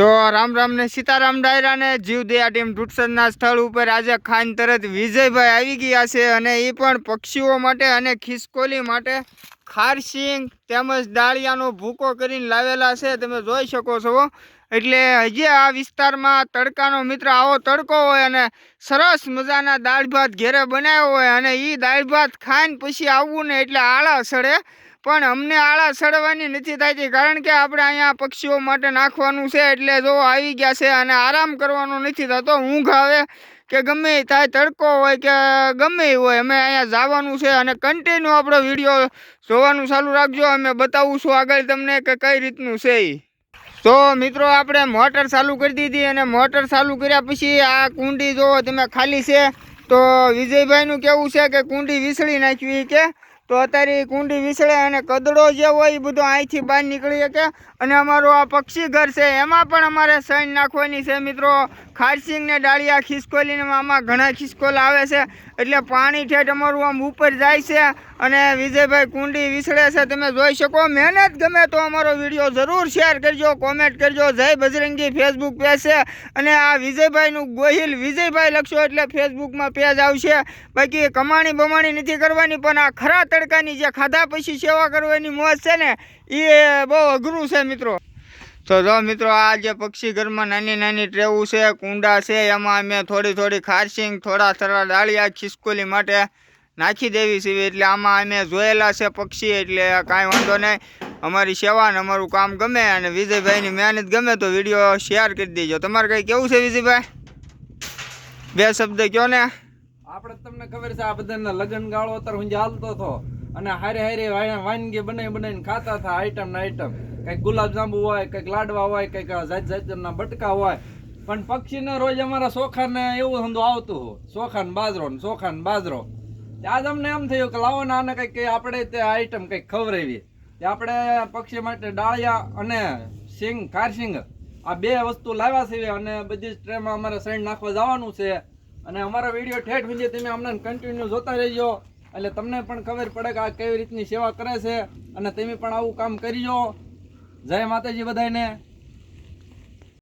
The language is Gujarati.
તો રામ રામ ને સીતારામ ડાયરા ને જીવદયા ટીમ ટુટસરના સ્થળ ઉપર આજે ખાન તરત વિજયભાઈ આવી ગયા છે અને એ પણ પક્ષીઓ માટે અને ખિસકોલી માટે ખારસિંગ તેમજ દાળિયાનો ભૂકો કરીને લાવેલા છે, તમે જોઈ શકો છો. એટલે હજી આ વિસ્તારમાં તડકાનો મિત્ર આવો તડકો હોય અને સરસ મજાના દાળ ભાત ઘેરે બનાવ્યો હોય અને એ દાળ ભાત ખાઈને પછી આવવું ને એટલે આળા સડે. પણ અમને આળા સડવાની નથી થતી, કારણ કે આપણે અહીંયા પક્ષીઓ માટે નાખવાનું છે, એટલે જો આવી ગયા છે અને આરામ કરવાનો નથી થતો, ઊંઘ આવે. કે ગમે થાય, તડકો હોય કે ગમે હોય, અમે અહીંયા જવાનું છે અને કન્ટિન્યુ આપણો વીડિયો જોવાનું ચાલુ રાખજો. અમે બતાવું છું આગળ તમને કે કઈ રીતનું છે એ તો મિત્રો, આપણે મોટર ચાલુ કરી દીધી અને મોટર ચાલુ કર્યા પછી આ કુંડી જો તમે ખાલી છે, તો વિજયભાઈનું કેવું છે કે કુંડી વિસળી નાખવી કે તો અત્યારે કુંડી વિસળે અને કદડો જે હોય એ બધો અહીંથી બહાર નીકળી શકે અને અમારું આ પક્ષી ઘર છે, એમાં પણ અમારે સૈન નાખવાની છે મિત્રો. ખારસિંગને ડાળિયા ખિસકોલીને આમાં ઘણા ખિસકોલ આવે છે. એટલે પાણી ઠેઠ અમારું આમ ઉપર જાય છે અને વિજયભાઈ કુંડી વિસળે છે. તમે જોઈ શકો, મહેનત ગમે તો અમારો વીડિયો જરૂર શેર કરજો, કોમેન્ટ કરજો. જય બજરંગી ફેસબુક પેજ છે અને આ વિજયભાઈનું ગોહિલ વિજયભાઈ લખશો એટલે ફેસબુકમાં પેજ આવશે. બાકી કમાણી બમાણી નથી કરવાની, પણ આ ખરા તડકાની જે ખાધા પછી સેવા કરવાની મોજ છે ને એ બહુ અઘરું છે મિત્રો. તો જો મિત્રો, આ જે પક્ષી ઘરમાં નાની નાની ટ્રેવું છે, કુંડા છે, એમાં અમે થોડી થોડી ખારસિંગ થોડા થોડા ડાળિયા ખિસકોલી માટે નાખી દેવી છે. એટલે આમાં અમે જોયેલા છે પક્ષી, એટલે કાંઈ વાંધો નહીં. અમારી સેવા ને અમારું કામ ગમે અને વિજયભાઈની મહેનત ગમે તો વીડિયો શેર કરી દેજો. તમારે કંઈ કેવું છે વિજયભાઈ? બે શબ્દ કહો ને? આપણે ખબર છે આ બધાના લગ્ન ગાળો અત્યારે હું હાલતો હતો. અને હારે હારે વાનગી બનાવી બનાવીને ખાતા હતા આઈટમ ના આઈટમ કંઈક ગુલાબજાંબુ હોય, કંઈક લાડવા હોય, કંઈક જાત જાતના બટકા હોય. પણ પક્ષીને રોજ અમારા સોખાને એવું ધંધો આવતું હોય ચોખા ને બાજરો ને સોખાન બાજરો. આજ અમને એમ થયું કે લાવો ને આને કંઈક આપણે તે આઈટમ કંઈક ખવડાવી કે આપણે પક્ષી માટે ડાળિયા અને સિંગ કારસિંગ આ બે વસ્તુ લાવ્યા છે અને બધી જ ટ્રેમાં અમારે સૈન નાખવા જવાનું છે. અને અમારા વીડિયો ઠેઠ સુધી તમે અમને કન્ટિન્યુ જોતા રહેજો. એટલે તમને પણ ખબર પડે કે આ કેવી રીતની સેવા કરે છે અને તમે પણ આવું કામ કરજો. જય માતાજી બધાને